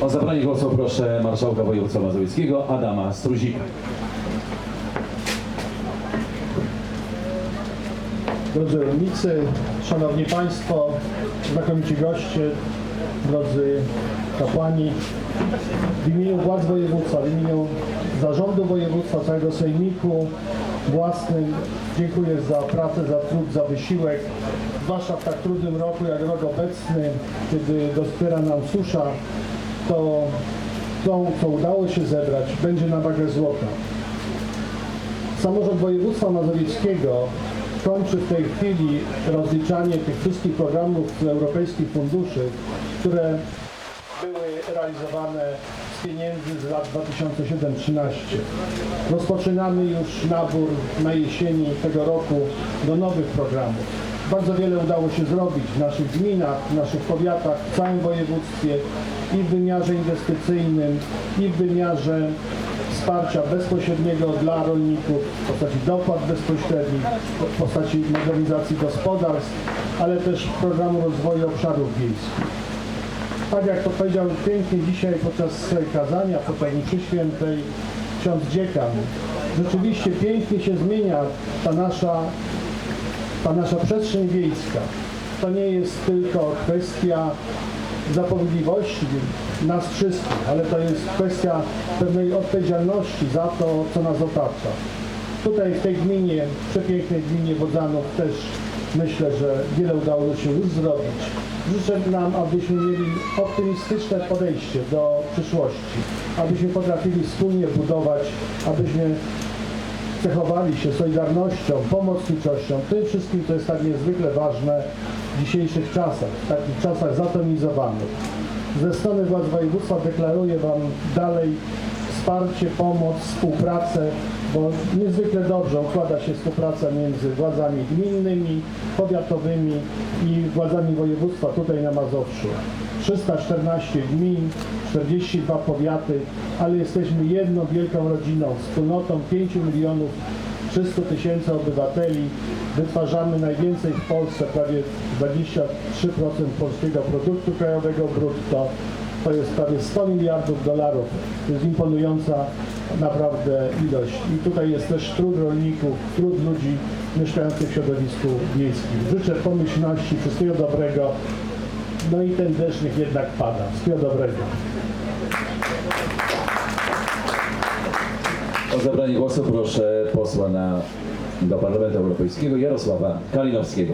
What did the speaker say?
O zabranie głosu proszę marszałka województwa mazowieckiego Adama Struzika. Drodzy rolnicy, Szanowni Państwo, znakomici goście, drodzy kapłani, w imieniu władz województwa, w imieniu zarządu województwa, całego sejmiku własnym dziękuję za pracę, za trud, za wysiłek, zwłaszcza w tak trudnym roku jak rok obecny, kiedy dospiera nam susza, to to, co udało się zebrać, będzie na wagę złota. Samorząd województwa mazowieckiego kończy w tej chwili rozliczanie tych wszystkich programów europejskich funduszy, które były realizowane z pieniędzy z lat 2007-2013. Rozpoczynamy już nabór na jesieni tego roku do nowych programów. Bardzo wiele udało się zrobić w naszych gminach, w naszych powiatach, w całym województwie i w wymiarze inwestycyjnym, i w wymiarze wsparcia bezpośredniego dla rolników w postaci dopłat bezpośrednich, w postaci modernizacji gospodarstw, ale też programu rozwoju obszarów wiejskich. Tak jak to powiedział pięknie dzisiaj podczas kazania podczas mszy świętej ksiądz dziekan, rzeczywiście pięknie się zmienia ta nasza, ta nasza przestrzeń wiejska. To nie jest tylko kwestia zapowiedliwości nas wszystkich, ale to jest kwestia pewnej odpowiedzialności za to, co nas otacza. Tutaj w tej gminie, przepięknej gminie Wodzanów też myślę, że wiele udało się już zrobić. Życzę nam, abyśmy mieli optymistyczne podejście do przyszłości, abyśmy potrafili wspólnie budować, abyśmy cechowali się solidarnością, pomocniczością, tym wszystkim, co jest tak niezwykle ważne w dzisiejszych czasach, w takich czasach zatomizowanych. Ze strony władz województwa deklaruję Wam dalej wsparcie, pomoc, współpracę, bo niezwykle dobrze układa się współpraca między władzami gminnymi, powiatowymi i władzami województwa tutaj na Mazowszu. 314 gmin, 42 powiaty, ale jesteśmy jedną wielką rodziną, wspólnotą 5 milionów 300 tysięcy obywateli. Wytwarzamy najwięcej w Polsce, prawie 23% polskiego produktu krajowego brutto. To jest prawie 100 miliardów dolarów. To jest imponująca naprawdę ilość. I tutaj jest też trud rolników, trud ludzi mieszkających w środowisku wiejskim. Życzę pomyślności, wszystkiego dobrego. No i ten deszcz niech jednak pada. Wszystkiego dobrego. O zabranie głosu proszę posła na, do Parlamentu Europejskiego Jarosława Kalinowskiego.